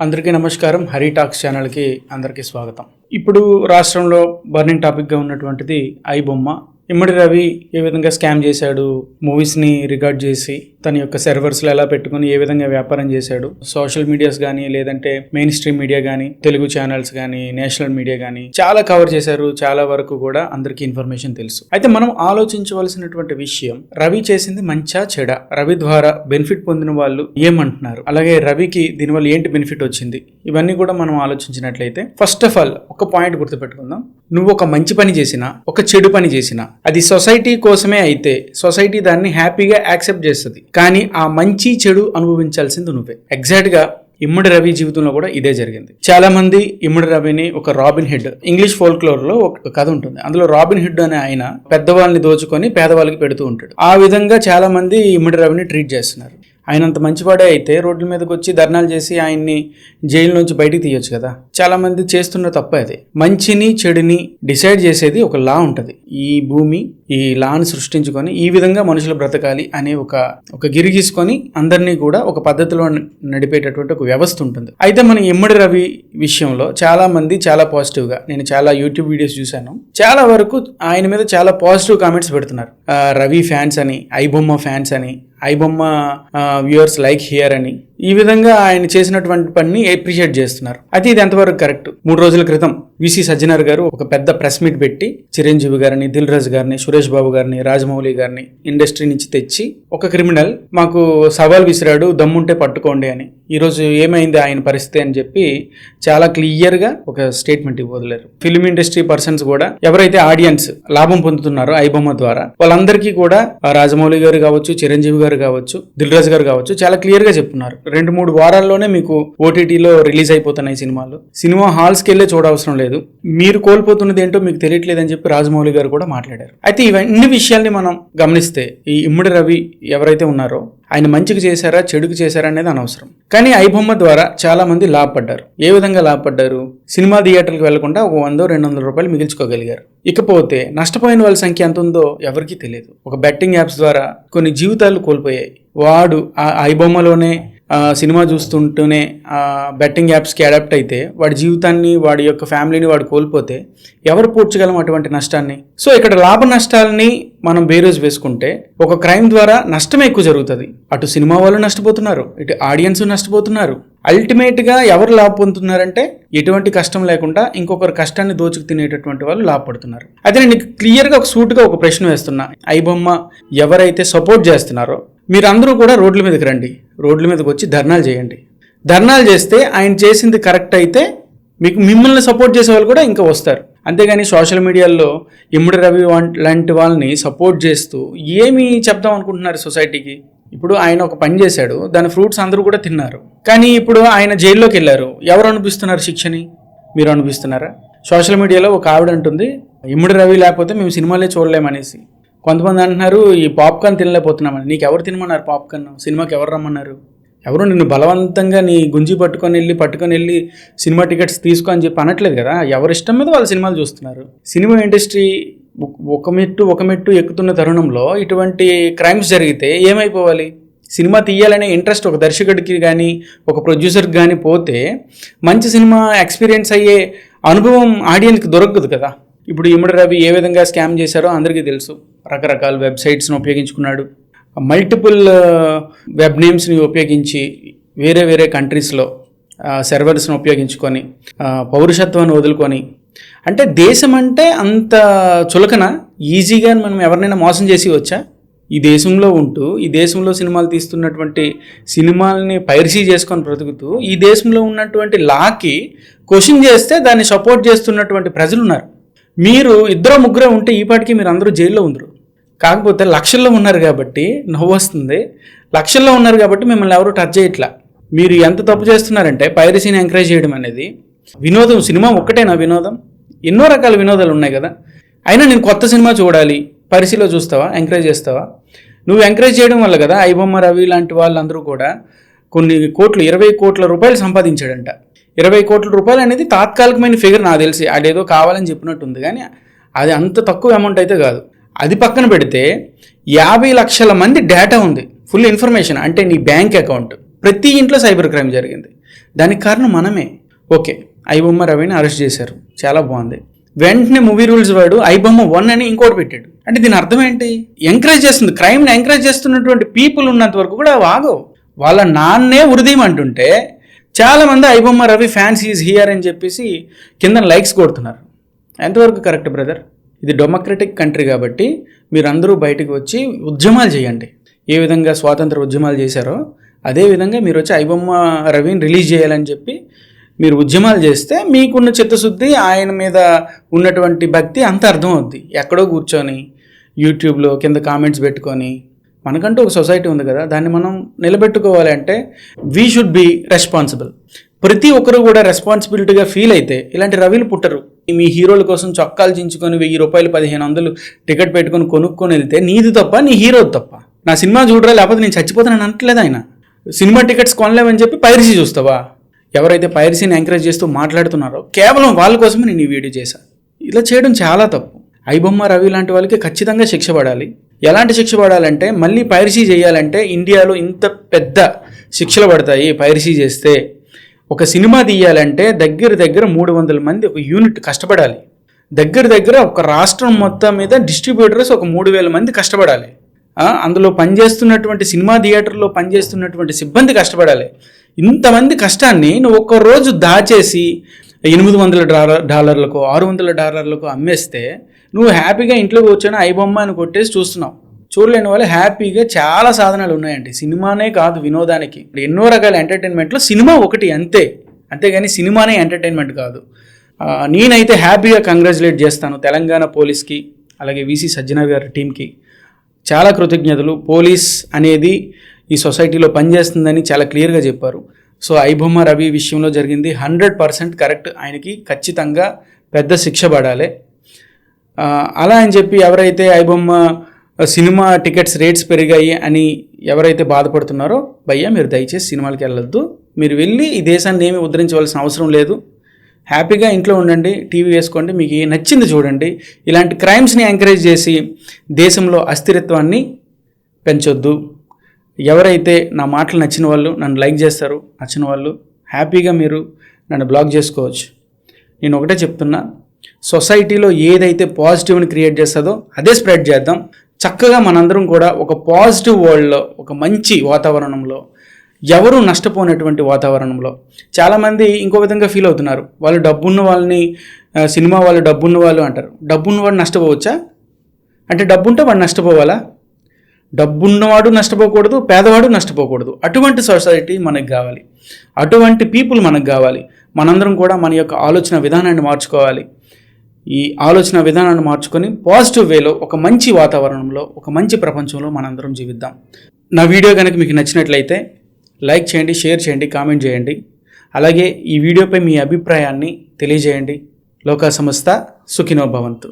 అందరికీ నమస్కారం. హరి టాక్స్ ఛానల్కి అందరికీ స్వాగతం. ఇప్పుడు రాష్ట్రంలో బర్నింగ్ టాపిక్గా ఉన్నటువంటిది ఐ బొమ్మ. ఇమ్మడి రవి ఏ విధంగా స్కామ్ చేశాడు? మూవీస్ని రికార్డ్ చేసి తన యొక్క సర్వర్స్లో ఎలా పెట్టుకుని ఏ విధంగా వ్యాపారం చేశాడు. సోషల్ మీడియాస్ కానీ లేదంటే మెయిన్ స్ట్రీమ్ మీడియా కానీ తెలుగు ఛానల్స్ కానీ నేషనల్ మీడియా కానీ చాలా కవర్ చేశారు. చాలా వరకు కూడా అందరికీ ఇన్ఫర్మేషన్ తెలుసు. అయితే మనం ఆలోచించవలసినటువంటి విషయం రవి చేసింది మంచా చెడ? రవి ద్వారా బెనిఫిట్ పొందిన వాళ్ళు ఏమంటున్నారు? అలాగే రవికి దీనివల్ల ఏంటి బెనిఫిట్ వచ్చింది? ఇవన్నీ కూడా మనం ఆలోచించినట్లయితే ఫస్ట్ ఆఫ్ ఆల్ ఒక పాయింట్ గుర్తుపెట్టుకుందాం. నువ్వు ఒక మంచి పని చేసినా ఒక చెడు పని చేసినా అది సొసైటీ కోసమే అయితే సొసైటీ దాన్ని హ్యాపీగా యాక్సెప్ట్ చేస్తుంది. కానీ ఆ మంచి చెడు అనుభవించాల్సింది నువ్వే. ఎగ్జాక్ట్గా ఇమ్మడి రవి జీవితంలో కూడా ఇదే జరిగింది. చాలా మంది ఇమ్మడి రవిని ఒక రాబిన్ హెడ్ ఇంగ్లీష్ ఫోల్క్లోర్లో ఒక కథ ఉంటుంది. అందులో రాబిన్ హెడ్ అనే ఆయన పెద్దవాళ్ళని దోచుకొని పేదవాళ్ళకి పెడుతూ ఉంటాడు. ఆ విధంగా చాలా మంది ఇమ్మడి రవిని ట్రీట్ చేస్తున్నారు. ఆయన అంత మంచివాడే అయితే రోడ్ల మీదకి వచ్చి ధర్నాలు చేసి ఆయన్ని జైలు నుంచి బయటికి తీయొచ్చు కదా. చాలా మంది చేస్తున్న తప్ప అది. మంచిని చెడుని డిసైడ్ చేసేది ఒక లా ఉంటుంది. ఈ భూమి ఈ లాని సృష్టించుకొని ఈ విధంగా మనుషులు బ్రతకాలి అనే ఒక ఒక గిరి అందరినీ కూడా ఒక పద్ధతిలో నడిపేటటువంటి ఒక వ్యవస్థ ఉంటుంది. అయితే మన ఇమ్మడి రవి విషయంలో చాలా మంది చాలా పాజిటివ్గా నేను చాలా యూట్యూబ్ వీడియోస్ చూశాను. చాలా వరకు ఆయన మీద చాలా పాజిటివ్ కామెంట్స్ పెడుతున్నారు. రవి ఫ్యాన్స్ అని ఐబొమ్మ ఫ్యాన్స్ అని ఐబొమ్మ వ్యూవర్స్ లైక్ హియర్ అని. ఈ విధంగా ఆయన చేసినటువంటి పనిని అప్రిషియేట్ చేస్తున్నారు. అయితే ఇది ఎంతవరకు కరెక్ట్ మూడు రోజుల క్రితం విసి సజ్జనర్ గారు ఒక పెద్ద ప్రెస్ మీట్ పెట్టి చిరంజీవి గారిని దిల్ రాజు గారిని సురేష్ బాబు గారిని రాజమౌళి గారిని ఇండస్ట్రీ నుంచి తెచ్చి ఒక క్రిమినల్ మాకు సవాల్ విసిరాడు దమ్ముంటే పట్టుకోండి అని. ఈరోజు ఏమైంది ఆయన పరిస్థితి అని చెప్పి చాలా క్లియర్గా ఒక స్టేట్మెంట్ ఇవ్వలేరు ఫిల్మ్ ఇండస్ట్రీ పర్సన్స్ కూడా ఎవరైతే ఆడియన్స్ లాభం పొందుతున్నారో ఐబొమ్మ ద్వారా వాళ్ళందరికీ కూడా రాజమౌళి గారు కావచ్చు చిరంజీవి గారు కావచ్చు దిల్రాజ్ గారు కావచ్చు చాలా క్లియర్గా చెప్తున్నారు. రెండు మూడు వారాల్లోనే మీకు ఓటీటీలో రిలీజ్ అయిపోతున్నాయి సినిమాలు. సినిమా హాల్స్కి వెళ్ళే చూడవసరం లేదు. మీరు కోల్పోతున్నది ఏంటో మీకు తెలియట్లేదని చెప్పి రాజమౌళి గారు కూడా మాట్లాడారు. అయితే ఇవన్నీ విషయాల్ని మనం గమనిస్తే ఈ ఇమ్మడి రవి ఎవరైతే ఉన్నారో ఆయన మంచికి చేశారా చెడుకు చేశారా అనేది అనవసరం. కానీ ఐబొమ్మ ద్వారా చాలామంది లాభపడ్డారు. ఏ విధంగా లాభపడ్డారు? సినిమా థియేటర్కి వెళ్ళకుండా ఒక వందో రెండు వందల రూపాయలు మిగిల్చుకోగలిగారు. ఇకపోతే నష్టపోయిన వాళ్ళ సంఖ్య ఎంత ఉందో ఎవరికీ తెలియదు. ఒక బెట్టింగ్ యాప్స్ ద్వారా కొన్ని జీవితాలు కోల్పోయాయి. వాడు ఆ ఐబొమ్మలోనే సినిమా చూస్తుంటూనే బెట్టింగ్ యాప్స్కి అడాప్ట్ అయితే వాడి జీవితాన్ని వాడి యొక్క ఫ్యామిలీని వాడు కోల్పోతే ఎవరు పూడ్చగలం అటువంటి నష్టాన్ని? సో ఇక్కడ లాభ నష్టాలని మనం బేరోజ్ వేసుకుంటే ఒక క్రైమ్ ద్వారా నష్టం ఎక్కువ జరుగుతుంది. అటు సినిమా వాళ్ళు నష్టపోతున్నారు ఇటు ఆడియన్స్ నష్టపోతున్నారు. అల్టిమేట్గా ఎవరు లాభ పొందుతున్నారంటే ఎటువంటి కష్టం లేకుండా ఇంకొకరు కష్టాన్ని దోచుకు తినేటటువంటి వాళ్ళు లాభపడుతున్నారు. అయితే నేను క్లియర్గా ఒక సూటుగా ఒక ప్రశ్న వేస్తున్నా. ఐబొమ్మ ఎవరైతే సపోర్ట్ చేస్తున్నారో మీరందరూ కూడా రోడ్ల మీదకి రండి. రోడ్ల మీదకి వచ్చి ధర్నాలు చేయండి. ధర్నాలు చేస్తే ఆయన చేసింది కరెక్ట్ అయితే మీకు మిమ్మల్ని సపోర్ట్ చేసే వాళ్ళు కూడా ఇంకా వస్తారు. అంతేగాని సోషల్ మీడియాలో ఇమ్మడి రవి లాంటి వాళ్ళని సపోర్ట్ చేస్తూ ఏమి చెప్దాం అనుకుంటున్నారు సొసైటీకి? ఇప్పుడు ఆయన ఒక పని చేశాడు. దాని ఫ్రూట్స్ అందరూ కూడా తిన్నారు. కానీ ఇప్పుడు ఆయన జైల్లోకి వెళ్ళారు. ఎవరు అనిపిస్తున్నారు శిక్షని? మీరు అనిపిస్తున్నారా సోషల్ మీడియాలో ఒక ఆవిడ అంటుంది ఇమ్మడి రవి లేకపోతే మేము సినిమాలే చూడలేమనేసి. కొంతమంది అంటున్నారు ఈ పాప్కార్న్ తినలేకపోతున్నామని నీకు ఎవరు తినమన్నారు పాప్కార్న్ సినిమాకి ఎవరు రమ్మన్నారు? ఎవరు నిన్ను బలవంతంగా నీ గుంజి పట్టుకొని వెళ్ళి పట్టుకొని వెళ్ళి సినిమా టికెట్స్ తీసుకో అని చెప్పి అనట్లేదు కదా? ఎవరి ఇష్టం మీద వాళ్ళు సినిమాలు చూస్తున్నారు? సినిమా ఇండస్ట్రీ ఒక- మెట్టు ఒక మెట్టు ఎక్కుతున్న తరుణంలో ఇటువంటి క్రైమ్స్ జరిగితే ఏమైపోవాలి? సినిమా తీయాలనే ఇంట్రెస్ట్ ఒక దర్శకుడికి కానీ ఒక ప్రొడ్యూసర్కి కానీ పోతే మంచి సినిమా ఎక్స్పీరియన్స్ అయ్యే అనుభవం ఆడియన్స్కి దొరకదు కదా? ఇప్పుడు ఇమ్మడి రవి ఏ విధంగా స్కామ్ చేశారో అందరికీ తెలుసు. రకరకాల వెబ్సైట్స్ని ఉపయోగించుకున్నాడు. మల్టిపుల్ వెబ్ నేమ్స్ని ఉపయోగించి వేరే వేరే కంట్రీస్లో సర్వర్స్ని ఉపయోగించుకొని పౌరుషత్వాన్ని వదులుకొని. అంటే దేశం అంటే అంత చులకన ఈజీగా మనం ఎవరినైనా మోసం చేసి వచ్చా? ఈ దేశంలో ఉంటూ ఈ దేశంలో సినిమాలు తీస్తున్నటువంటి సినిమాల్ని పైరసీ చేసుకొని బ్రతుకుతూ ఈ దేశంలో ఉన్నటువంటి లాకి క్వశ్చన్ చేస్తే దాన్ని సపోర్ట్ చేస్తున్నటువంటి ప్రజలు ఉన్నారు మీరు ఇద్దరు ముగ్గురే ఉంటే ఈపాటికి మీరు అందరూ జైల్లో ఉందరు. కాకపోతే లక్షల్లో ఉన్నారు కాబట్టి నవ్వు వస్తుంది. లక్షల్లో ఉన్నారు కాబట్టి మిమ్మల్ని ఎవరు టచ్ చేయట్లా. మీరు ఎంత తప్పు చేస్తున్నారంటే పైరసీని ఎంకరేజ్ చేయడం అనేది. వినోదం సినిమా ఒక్కటేనా వినోదం? ఎన్నో రకాల వినోదాలు ఉన్నాయి కదా. అయినా నేను కొత్త సినిమా చూడాలి. పరిశీలో చూస్తావా? ఎంకరేజ్ చేస్తావా? నువ్వు ఎంకరేజ్ చేయడం వల్ల కదా ఐబొమ్మ రవి లాంటి వాళ్ళందరూ కూడా కొన్ని కోట్లు ఇరవై కోట్ల రూపాయలు సంపాదించాడంట. ఇరవై కోట్ల రూపాయలు అనేది తాత్కాలికమైన ఫిగర్ నాకు తెలిసి. అదేదో కావాలని చెప్పినట్టుంది. కానీ అది అంత తక్కువ అమౌంట్ అయితే కాదు. అది పక్కన పెడితే యాభై లక్షల మంది డేటా ఉంది. ఫుల్ ఇన్ఫర్మేషన్ అంటే నీ బ్యాంక్ అకౌంట్ ప్రతి ఇంట్లో సైబర్ క్రైమ్ జరిగింది. దానికి కారణం మనమే. ఓకే ఐబొమ్మ రవిని అరెస్ట్ చేశారు. చాలా బాగుంది. వెంటనే మూవీ రూల్స్ వాడు ఐబొమ్మ వన్ అని ఇంకోటి పెట్టాడు. అంటే దీని అర్థం ఏంటి? ఎంకరేజ్ చేస్తుంది. క్రైమ్ని ఎంకరేజ్ చేస్తున్నటువంటి పీపుల్ ఉన్నంత వరకు కూడా వాగవు. వాళ్ళ నాన్నే ఉరిదీయమంటుంటే చాలామంది iBomma Ravi fans is here అని చెప్పేసి కింద లైక్స్ కొడుతున్నారు. ఎంతవరకు కరెక్ట్ బ్రదర్ ఇది డెమోక్రటిక్ కంట్రీ కాబట్టి మీరందరూ బయటకు వచ్చి ఉద్యమాలు చేయండి. ఏ విధంగా స్వాతంత్ర ఉద్యమాలు చేశారో అదే విధంగా మీరు వచ్చి ఐబొమ్మ రవిని రిలీజ్ చేయాలని చెప్పి మీరు ఉద్యమాలు చేస్తే మీకున్న చిత్తశుద్ధి ఆయన మీద ఉన్నటువంటి భక్తి అంత అర్థం అవుద్ది ఎక్కడో కూర్చొని యూట్యూబ్లో కింద కామెంట్స్ పెట్టుకొని మనకంటూ ఒక సొసైటీ ఉంది కదా దాన్ని మనం నిలబెట్టుకోవాలి అంటే వీ షుడ్ బి రెస్పాన్సిబుల్ ప్రతి ఒక్కరు కూడా రెస్పాన్సిబిలిటీగా ఫీల్ అయితే ఇలాంటి రవిలు పుట్టరు. మీ హీరోల కోసం చొక్కాలు చించుకొని వెయ్యి రూపాయలు పదిహేను వందలు టికెట్ పెట్టుకొని కొనుక్కొని వెళ్తే నీది తప్ప నీ హీరో తప్ప. నా సినిమా చూడరా లేకపోతే నేను చచ్చిపోతానని అనట్లేదు ఆయన. సినిమా టికెట్స్ కొనలేమని చెప్పి పైరసీ చూస్తావా? ఎవరైతే పైరసీని ఎంకరేజ్ చేస్తూ మాట్లాడుతున్నారో కేవలం వాళ్ళ కోసమే నేను ఈ వీడియో చేశాను ఇలా చేయడం చాలా తప్పు. ఐబొమ్మ రవి లాంటి వాళ్ళకి ఖచ్చితంగా శిక్ష పడాలి. ఎలాంటి శిక్ష పడాలంటే మళ్ళీ పైరసీ చేయాలంటే ఇండియాలో ఇంత పెద్ద శిక్షలు పడతాయి పైరసీ చేస్తే. ఒక సినిమా తీయాలంటే దగ్గర దగ్గర మూడు వందల మంది ఒక యూనిట్ కష్టపడాలి. దగ్గర దగ్గర ఒక రాష్ట్రం మొత్తం మీద డిస్ట్రిబ్యూటర్స్ ఒక మూడు వేల మంది కష్టపడాలి. అందులో పనిచేస్తున్నటువంటి సినిమా థియేటర్లో పనిచేస్తున్నటువంటి సిబ్బంది కష్టపడాలి. ఇంతమంది కష్టాన్ని నువ్వు ఒక్క రోజు దాచేసి ఎనిమిది వందల డాలర్ డాలర్లకు ఆరు వందల డాలర్లకు అమ్మేస్తే నువ్వు హ్యాపీగా ఇంట్లో కూర్చొని ఐబొమ్మ అని కొట్టేసి చూస్తున్నావు. చూడలేని వాళ్ళు హ్యాపీగా చాలా సాధనాలు ఉన్నాయండి. సినిమానే కాదు వినోదానికి. ఎన్నో రకాల ఎంటర్టైన్మెంట్లో సినిమా ఒకటి అంతే. అంతేగాని సినిమానే ఎంటర్టైన్మెంట్ కాదు. నేనైతే హ్యాపీగా కంగ్రాచులేట్ చేస్తాను తెలంగాణ పోలీస్కి అలాగే వీసీ సజ్జనర్ గారి టీంకి చాలా కృతజ్ఞతలు. పోలీస్ అనేది ఈ సొసైటీలో పనిచేస్తుందని చాలా క్లియర్గా చెప్పారు. సో ఐబొమ్మ రవి విషయంలో జరిగింది. Hundred percent correct. ఆయనకి ఖచ్చితంగా పెద్ద శిక్ష పడాలి. అలా అని చెప్పి ఎవరైతే ఐబొమ్మ సినిమా టికెట్స్ రేట్స్ పెరిగాయి అని ఎవరైతే బాధపడుతున్నారో భయ్యా మీరు దయచేసి సినిమాలకి వెళ్ళొద్దు. మీరు వెళ్ళి ఈ దేశాన్ని ఏమి ఉద్ధరించవలసిన అవసరం లేదు. హ్యాపీగా ఇంట్లో ఉండండి టీవీ వేసుకోండి మీకు నచ్చింది చూడండి. ఇలాంటి క్రైమ్స్ని ఎంకరేజ్ చేసి దేశంలో అస్థిరత్వాన్ని పెంచొద్దు. ఎవరైతే నా మాటలు నచ్చిన వాళ్ళు నన్ను లైక్ చేస్తారు నచ్చిన వాళ్ళు హ్యాపీగా మీరు నన్ను బ్లాక్ చేసుకోవచ్చు. నేను ఒకటే చెప్తున్నా సొసైటీలో ఏదైతే పాజిటివ్ని క్రియేట్ చేస్తుందో అదే స్ప్రెడ్ చేద్దాం. చక్కగా మనందరం కూడా ఒక పాజిటివ్ వరల్డ్లో ఒక మంచి వాతావరణంలో ఎవరు నష్టపోనటువంటి వాతావరణంలో చాలామంది ఇంకో విధంగా ఫీల్ అవుతున్నారు. వాళ్ళు డబ్బున్న వాళ్ళని సినిమా వాళ్ళు డబ్బున్న వాళ్ళు అంటారు. డబ్బున్న వాడు నష్టపోవచ్చా? అంటే డబ్బుంటే వాడు నష్టపోవాలా? డబ్బున్నవాడు నష్టపోకూడదు పేదవాడు నష్టపోకూడదు. అటువంటి సొసైటీ మనకు కావాలి. అటువంటి పీపుల్ మనకు కావాలి. మనందరం కూడా మన యొక్క ఆలోచన విధానాన్ని మార్చుకోవాలి. ఈ ఆలోచన విధానాన్ని మార్చుకొని పాజిటివ్ వేలో ఒక మంచి వాతావరణంలో ఒక మంచి ప్రపంచంలో మనందరం జీవిద్దాం. నా వీడియో కనుక మీకు నచ్చినట్లయితే లైక్ చేయండి షేర్ చేయండి కామెంట్ చేయండి. అలాగే ఈ వీడియోపై మీ అభిప్రాయాన్ని తెలియజేయండి. లోకా సంస్థ సుఖినో భవంతు.